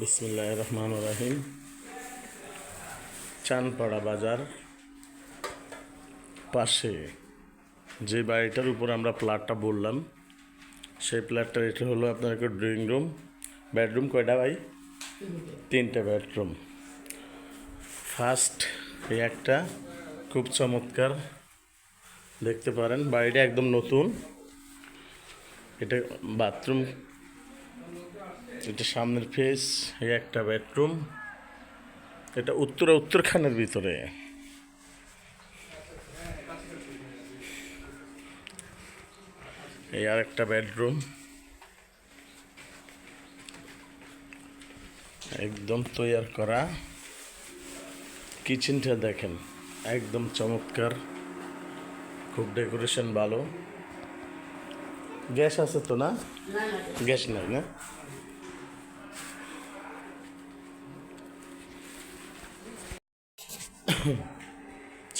বিসমিল্লাহ রহমান রাহিম চানপাড়া বাজার। পাশে যে বাড়িটার উপর আমরা প্লাটটা বললাম, সেই প্লাটটার এটা হলো আপনার একটা ড্রয়িং রুম। বেডরুম কয়টা ভাই? তিনটে বেডরুম। ফার্স্ট এই একটা খুব চমৎকার, দেখতে পারেন। বাড়িটা একদম নতুন। এটা বাথরুম এটা সামনের ফেস এই একটা বেডরুম। এটা উত্তরা উত্তরখানের ভিতরে। এই আর একটা বেডরুম। একদম তৈয়ার করা। কিচেনটা দেখেন একদম চমৎকার। খুব ডেকোরেশন ভালো। গ্যাস আছে তো না। গ্যাস নাই না?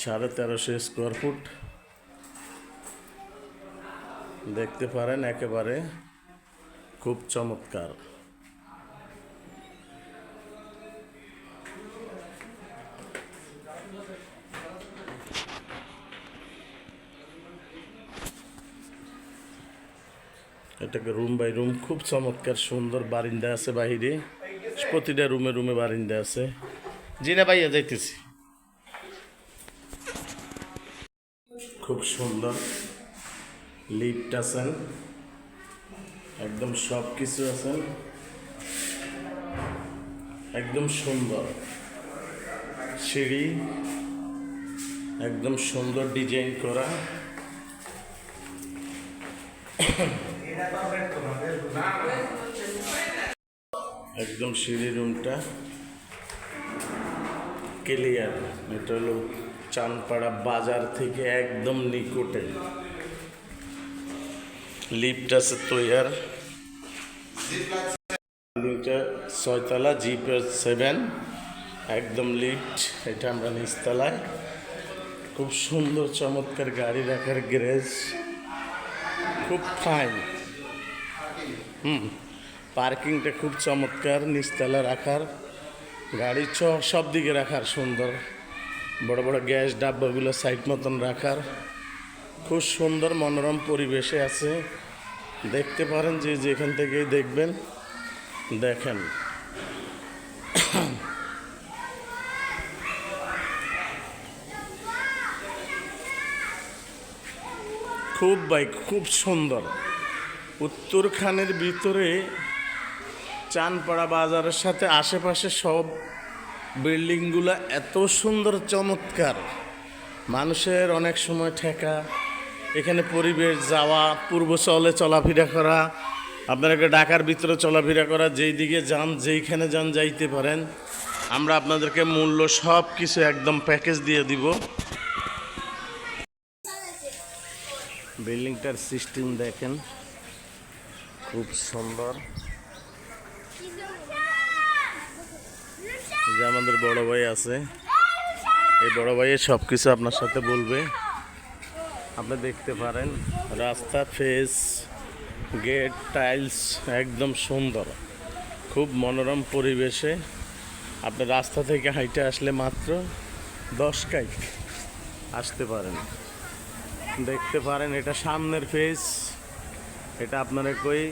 সাড়ে তেরোশো স্কোয়ার ফুট দেখতে পারেন একেবারে খুব চমৎকার। এটাকে রুম বাই রুম খুব চমৎকার সুন্দর বারিন্দা আছে বাহিরে। প্রতিটা রুমে রুমে বারিন্দা আছে। জি না ভাইয়া যাইতেছি। খুব সুন্দর লিফট আছেন একদম সব কিছু আছেন একদম সুন্দর। সিঁড়ি, একদম সুন্দর ডিজাইন করা। একদম সিঁড়ি রুমটা ক্লিয়ার এটা হলো চানপাড়া বাজার থেকে একদম নিকটে। লিফট আছে তৈয়ার। ছয়তলা জি সেভেন, একদম লিফট, এটা আমরা নিচতলায়। খুব সুন্দর, চমৎকার গাড়ি রাখার গ্যারেজ। খুব ফাইন। হুম, পার্কিংটা খুব চমৎকার, নিচতলা রাখার। গাড়ি চ সব দিকে রাখার সুন্দর। বড় বড় গ্যাস ডাব্বাগুলো সাইড মতন রাখার। খুব সুন্দর মনোরম পরিবেশে আছে। দেখতে পারেন যে যেখান থেকেই দেখবেন, দেখেন। খুব বাইক খুব সুন্দর। উত্তরখানের ভিতরে চানপাড়া বাজারের সাথে আশেপাশে সব বিল্ডিংগুলো এত সুন্দর, চমৎকার। মানুষের অনেক সময় ঠেকা। এখানে পরিবেশ, যাওয়া, পূর্ব চলে চলাফেরা করা আপনাকে ঢাকার ভিতরে চলাফেরা করা, যেই দিকে যান, যেইখানে যান, যাইতে পারেন। আমরা আপনাদেরকে মূল্য সব কিছু একদম প্যাকেজ দিয়ে দিব। বিল্ডিংটার সিস্টেম দেখেন, খুব সুন্দর। যে আমাদের বড় ভাই আছে। এই বড় ভাইয়ের সব কিছু আপনার সাথে বলবে। আপনি দেখতে পারেন, রাস্তা, ফেস, গেট, টাইলস একদম সুন্দর। খুব মনোরম পরিবেশে। আপনি রাস্তা থেকে হাইটে আসলে মাত্র দশ কাইক আসতে পারেন। দেখতে পারেন, এটা সামনের ফেস, এটা আপনার কই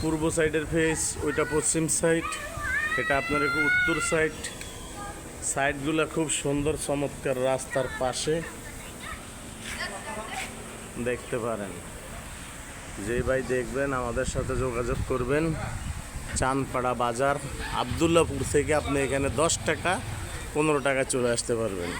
পূর্ব সাইডের ফেস, ওইটা পশ্চিম সাইড। এটা আপনার একটু উত্তর সাইড সাইডগুলো খুব সুন্দর, চমৎকার রাস্তার পাশে। দেখতে পারেন। যে ভাই দেখবেন, আমাদের সাথে যোগাযোগ করবেন। চানপাড়া বাজার, আবদুল্লাপুর থেকে আপনি এখানে দশ টাকা, পনেরো টাকা চলে আসতে পারবেন।